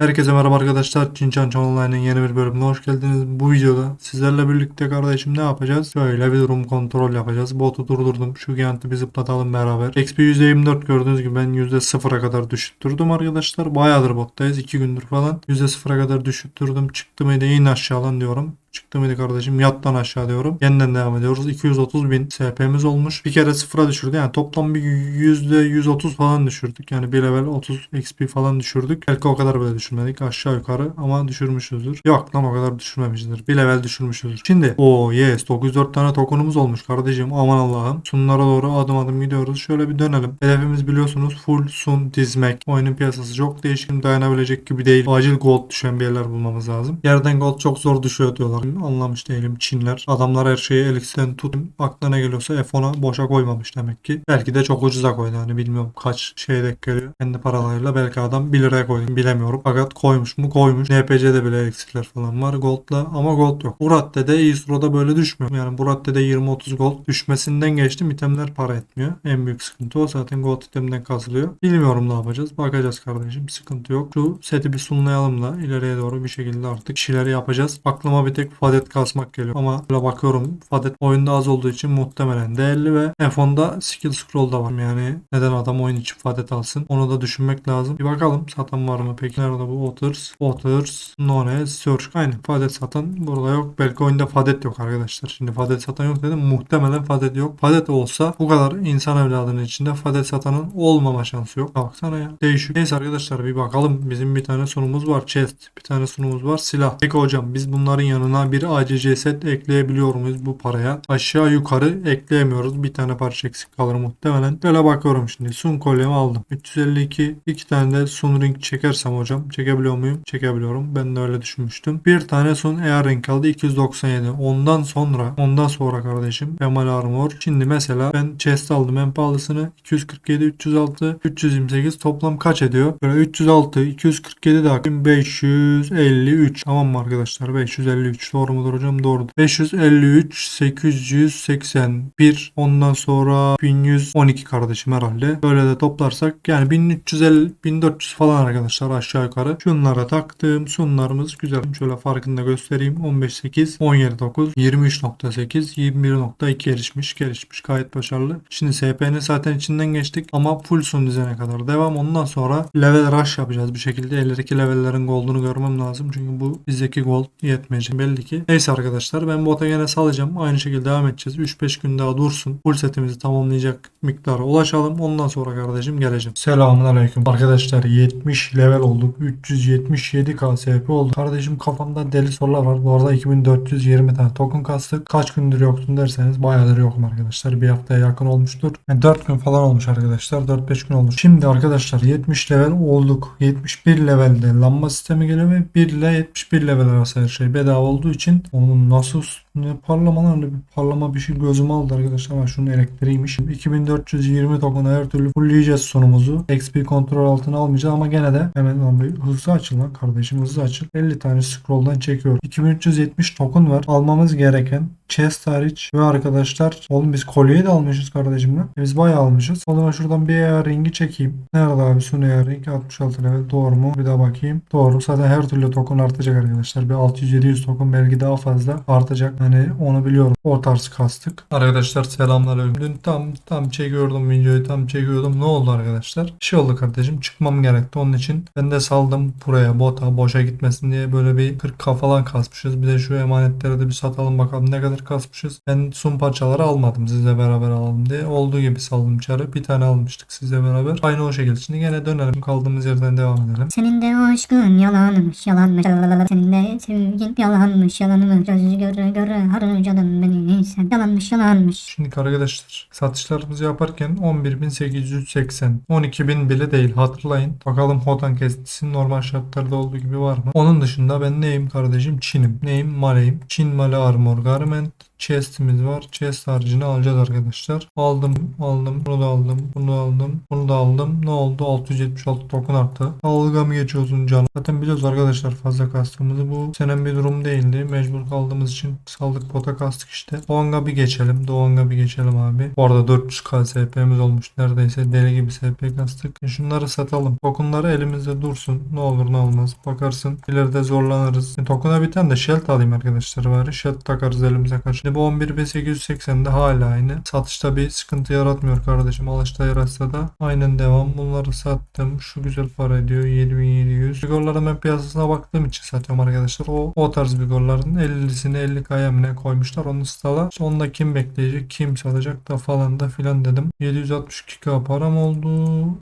Herkese merhaba arkadaşlar. Çinçan Online'ın yeni bir bölümüne hoş geldiniz. Bu videoda sizlerle birlikte kardeşim ne yapacağız? Şöyle bir durum kontrol yapacağız. Botu durdurdum. Şu Gant'i bir zıplatalım beraber. XP %24 gördüğünüz gibi ben %0'a kadar düşüttürdüm arkadaşlar. Bayağıdır bottayız. 2 gündür falan. %0'a kadar düşüttürdüm. Çıktı mıydı in aşağıdan diyorum. Çıktı mıydı kardeşim? Yattan aşağı diyorum. Yeniden devam ediyoruz. 230 bin SP'miz olmuş. Bir kere sıfıra düşürdü. Yani toplam bir %130 falan düşürdük. Yani bir level 30 XP falan düşürdük. Belki o kadar bile düşürmedik. Aşağı yukarı ama düşürmüşüzdür. Yok lan o kadar düşürmemişizdir. Bir level düşürmüşüzdür. Şimdi o yes 904 tane tokenumuz olmuş kardeşim. Aman Allah'ım. Sunlara doğru adım adım gidiyoruz. Şöyle bir dönelim. Hedefimiz biliyorsunuz full sun dizmek. Oyunun piyasası çok değişkin. Dayanabilecek gibi değil. Acil gold düşen bir yerler bulmamız lazım. Yerden gold çok zor düşüyor diyorlar. Anlamış değilim Çinler. Adamlar her şeyi Elix'ten tutun. Aklına geliyorsa F10'a boşa koymamış demek ki. Belki de çok ucuza koydu. Hani bilmiyorum kaç şeye denk geliyor. Kendi paralarıyla belki adam 1 liraya koydu. Bilemiyorum. Fakat koymuş mu koymuş. NPC'de bile eksikler falan var. Gold'la ama gold yok. Bu raddede Eastro'da böyle düşmüyor. Yani bu raddede 20-30 gold düşmesinden geçtim. İtemler para etmiyor. En büyük sıkıntı o. Zaten gold itemden kasılıyor. Bilmiyorum ne yapacağız. Bakacağız kardeşim. Sıkıntı yok. Şu seti bir sunlayalım da ileriye doğru bir şekilde artık şeyler yapacağız. Aklıma bir tek Fadet kasmak geliyor. Ama böyle bakıyorum Fadet oyunda az olduğu için muhtemelen değerli ve F10'da skill scroll da var. Yani neden adam oyun için Fadet alsın? Onu da düşünmek lazım. Bir bakalım satan var mı? Peki nerede bu Otters? Otters, None, Search. Aynen Fadet satan burada yok. Belki oyunda Fadet yok arkadaşlar. Şimdi Fadet satan yok dedim. Muhtemelen Fadet yok. Fadet olsa bu kadar insan evladının içinde Fadet satanın olmama şansı yok. Baksana ya. Değişik. Neyse arkadaşlar bir bakalım. Bizim bir tane sunumuz var. Chest. Bir tane sunumuz var. Silah. Peki hocam biz bunların yanına bir ACC set ekleyebiliyor muyuz bu paraya? Aşağı yukarı ekleyemiyoruz. Bir tane parça eksik kalır muhtemelen. Böyle bakıyorum şimdi. Sun kolyemi aldım. 352. iki tane de sun ring çekersem hocam. Çekebiliyor muyum? Çekebiliyorum. Ben de öyle düşünmüştüm. Bir tane sun air ring kaldı. 297. Ondan sonra ondan sonra kardeşim Kemal Armor. Şimdi mesela ben chest aldım en pahalısını. 247, 306, 328 toplam kaç ediyor? Böyle 306, 247 daha 553. Tamam mı arkadaşlar? 553. Doğru mudur hocam? Doğru. 553, 881. Ondan sonra 1112 kardeşim herhalde. Böyle de toplarsak yani 1350, 1400 falan arkadaşlar aşağı yukarı. Şunlara taktım. Sunlarımız güzel. Şöyle farkını da göstereyim. 15.8, 17.9, 23.8, 21.2 erişmiş. Gelişmiş. Gayet başarılı. Şimdi SP'nin zaten içinden geçtik ama full sun dizene kadar devam. Ondan sonra level rush yapacağız bir şekilde. Eldeki levellerin gold'unu görmem lazım. Çünkü bu bizdeki gold yetmeyecek belli ki. Neyse arkadaşlar ben bota gene salacağım. Aynı şekilde devam edeceğiz. 3-5 gün daha dursun. Full setimizi tamamlayacak miktara ulaşalım. Ondan sonra kardeşim geleceğim. Selamun aleyküm. Arkadaşlar 70 level olduk. 377 KSP oldu. Kardeşim kafamda deli sorular var. Bu arada 2420 tane token kastık. Kaç gündür yoktun derseniz bayağıdır yokum arkadaşlar. Bir haftaya yakın olmuştur. Yani 4 gün falan olmuş arkadaşlar. 4-5 gün olmuş. Şimdi arkadaşlar 70 level olduk. 71 levelde lamba sistemi geliyor ve 1 ile 71 level arası her şey bedava olduğu için onun nasıl ne parlamalar bir parlama bir şey gözüme aldı arkadaşlar ama şunun elektriğiymiş. 2420 token her türlü fullleyeceğiz sonumuzu. XP kontrol altına almayacağız ama gene de hemen lan bir hızlı açıl lan kardeşim hızlı açıl. 50 tane scroll'dan çekiyorum. 2370 token var. Almamız gereken chest hariç ve arkadaşlar oğlum biz kolyeyi de almışız kardeşimle. E biz bayağı almışız. O zaman şuradan bir AR ringi çekeyim. Nerede abi sun AR ring 66 level doğru mu? Bir daha bakayım. Doğru. Zaten her türlü token artacak arkadaşlar. Bir 600-700 token belki daha fazla artacak. Hani onu biliyorum. O tarz kastık. Arkadaşlar selamlar. Dün tam tam çekiyordum videoyu tam çekiyordum. Ne oldu arkadaşlar? Bir şey oldu kardeşim. Çıkmam gerekti. Onun için ben de saldım buraya bota boşa gitmesin diye böyle bir 40 falan kasmışız. Bir de şu emanetleri de bir satalım bakalım ne kadar kasmışız. Ben sun parçaları almadım sizle beraber alalım diye. Olduğu gibi saldım çarı. Bir tane almıştık sizle beraber. Aynı o şekilde. Şimdi gene dönelim. Kaldığımız yerden devam edelim. Senin de aşkın yalanmış yalanmış Senin de sevgin yalanmış yalanmış Gözü göre göre harcadım beni sen Yalanmış yalanmış Şimdi arkadaşlar satışlarımızı yaparken 11.880 12.000 bile değil hatırlayın. Bakalım Hotan kesintisi normal şartlarda olduğu gibi var mı? Onun dışında ben neyim kardeşim? Çin'im. Neyim? Male'yim. Çin Male Armor Garment. chest'imiz var. Chest harcını alacağız arkadaşlar. Aldım aldım bunu da aldım bunu da aldım bunu da aldım. Ne oldu? 676 token arttı. Dalga mı geçiyorsun canım? Zaten biliyoruz arkadaşlar fazla kastığımızı. Bu senin bir durum değildi. Mecbur kaldığımız için saldık pota kastık işte. Doğan'a bir geçelim. Doğan'a bir geçelim abi. Bu arada 400k SP'miz olmuş. Neredeyse deli gibi SP kastık. E şunları satalım. Tokenları elimizde dursun. Ne olur ne olmaz. Bakarsın. İleride zorlanırız. E, token'a bir tane de Shell alayım arkadaşlar bari. Shell takarız elimize kaç. Şimdi bu 11.880'de hala aynı. Satışta bir sıkıntı yaratmıyor kardeşim. Alışta yaratsa da aynen devam. Bunları sattım. Şu güzel para ediyor. 7700. Bigorların ben piyasasına baktığım için satıyorum arkadaşlar. O, o tarz bigorların 50'sini 50k'ya mı ne koymuşlar. Onu stala. Onda kim bekleyecek? Kim satacak da falan da filan dedim. 762k param oldu.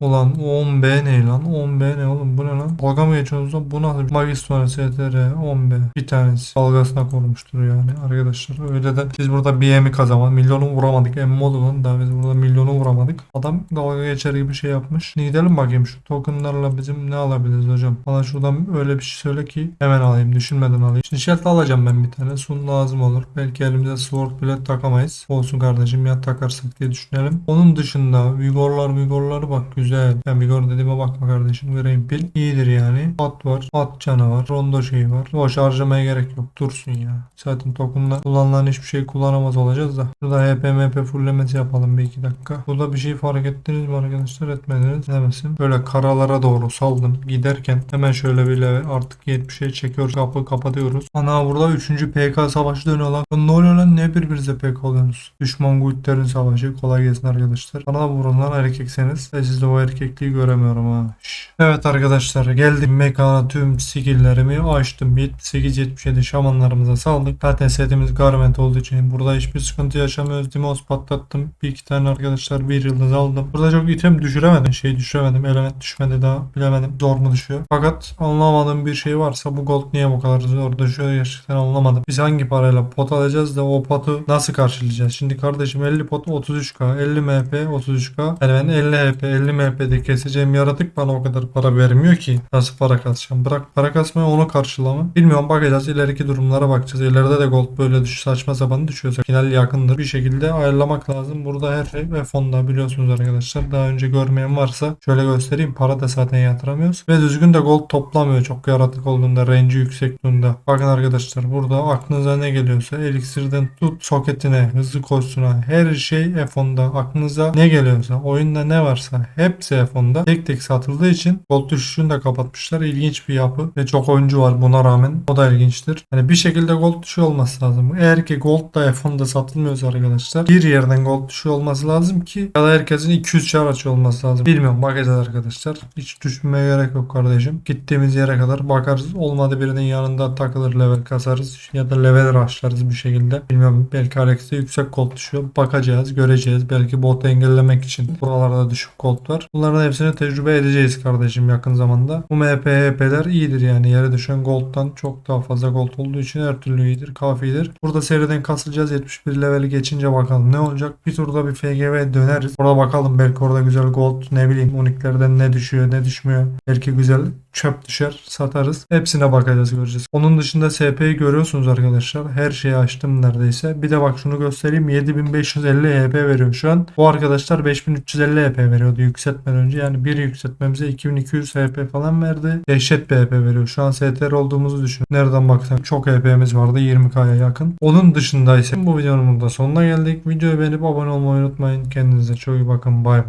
Ulan 10B ne lan? 10B ne oğlum? Bu ne lan? Dalga mı geçiyorsunuz lan? Bu nasıl? Magistone STR 10B. Bir tanesi. Dalgasına korumuştur yani arkadaşlar. Öyle de biz burada BM'i kazanmadık. Milyonu vuramadık. Emmi oldu lan. Daha biz burada milyonu vuramadık. Adam dalga geçer gibi şey yapmış. Gidelim bakayım şu tokenlarla bizim ne alabiliriz hocam? Bana şuradan öyle bir şey söyle ki hemen alayım. Düşünmeden alayım. Şimdi şert alacağım ben bir tane. Sun lazım olur. Belki elimize sword bile takamayız. Olsun kardeşim ya takarsak diye düşünelim. Onun dışında Vigorlar Vigorlar bak güzel. Ben Vigor dediğime bakma kardeşim. Göreyim pil. İyidir yani. At var. At canı var. Rondo şeyi var. Boş harcamaya gerek yok. Dursun ya. Zaten tokenla kullanılan hiçbir şey kullanamaz olacağız da. Şurada HP MP fullemesi yapalım bir iki dakika. Burada bir şey fark ettiniz mi arkadaşlar? Etmediniz. Demesin. Böyle karalara doğru saldım. Giderken hemen şöyle bir level artık 70'e çekiyoruz. Kapı kapatıyoruz. Ana burada 3. PK savaşı dönüyor lan. Ne oluyor lan? Ne birbirinize PK oluyorsunuz? Düşman guitlerin savaşı. Kolay gelsin arkadaşlar. Bana lan erkekseniz. Ve sizde o erkekliği göremiyorum ha. Evet arkadaşlar geldim mekana tüm skilllerimi açtım. 78-77 şamanlarımıza saldık. Zaten setimiz garment olduğu için burada hiçbir sıkıntı yaşamıyoruz. Dimos patlattım. Bir iki tane arkadaşlar bir yıldız aldım. Burada çok item düşüremedim. Şey düşüremedim. Element düşmedi daha. Bilemedim. Zor mu düşüyor? Fakat anlamadığım bir şey varsa bu gold niye bu kadar zor düşüyor gerçekten anlamadım. Biz hangi parayla pot alacağız da o potu nasıl karşılayacağız? Şimdi kardeşim 50 pot 33k, 50 MP 33k. Yani ben 50 HP, 50 MP'de keseceğim yaratık bana o kadar para vermiyor ki. Nasıl para kasacağım? Bırak para kasmayı onu karşılama. Bilmiyorum bakacağız. ileriki durumlara bakacağız. İleride de gold böyle düş saçma sapan düşüyorsa final yakındır. Bir şekilde ayarlamak lazım. Burada her şey ve fonda biliyorsunuz arkadaşlar. Daha önce görmeyen varsa şöyle göstereyim. Para da zaten yatıramıyoruz. Ve düzgün de gold toplamıyor. Çok yaratık olduğunda, range'i yüksekliğinde. Bakın arkadaşlar burada aklınıza ne geliyorsa eliksirden tut soketine, hızlı koşsuna her şey F10'da. Aklınıza ne geliyorsa, oyunda ne varsa hepsi F10'da. Tek tek satıldığı için gold düşüşünü de kapatmışlar. İlginç bir yapı ve çok oyuncu var buna rağmen. O da ilginçtir. Yani bir şekilde gold düşüyor olması lazım. Eğer ki gold da F10'da satılmıyorsa arkadaşlar bir yerden gold düşüyor olması lazım ki ya da herkesin 200 çar açıyor olması lazım. Bilmiyorum bakacağız arkadaşlar. Hiç düşmeye gerek yok kardeşim. Gittiğimiz yere kadar bakarız. Olmadı birinin yanında takılır level kasarız ya da level rushlarız bir şekilde. Bilmiyorum belki Alex'te yüksek gold düşüyor. Bakacağız, göreceğiz. Belki botu engellemek için buralarda düşük gold var. Bunların hepsini tecrübe edeceğiz kardeşim yakın zamanda. Bu MP, HP'ler iyidir yani. Yere düşen gold'dan çok daha fazla gold olduğu için her türlü iyidir, kafidir. Burada seriden kasılacağız. 71 leveli geçince bakalım ne olacak. Bir turda bir FGV döneriz. Orada bakalım belki orada güzel gold ne bileyim uniklerden ne düşüyor ne düşmüyor. Belki güzel çöp düşer satarız. Hepsine bakacağız göreceğiz. Onun dışında SP'yi görüyorsunuz arkadaşlar. Her şeyi açtım neredeyse. Bir de bak şunu göstereyim. 7550 HP veriyor şu an. Bu arkadaşlar 5350 HP veriyordu yükseltmeden önce. Yani bir yükseltmemize 2200 HP falan verdi. Dehşet bir HP veriyor. Şu an STR olduğumuzu düşün. Nereden baksak çok HP'miz vardı 20K'ya yakın. Onun dışında ise bu videonun da sonuna geldik. Videoyu beğenip abone olmayı unutmayın. Kendinize çok iyi bakın. Bay bay.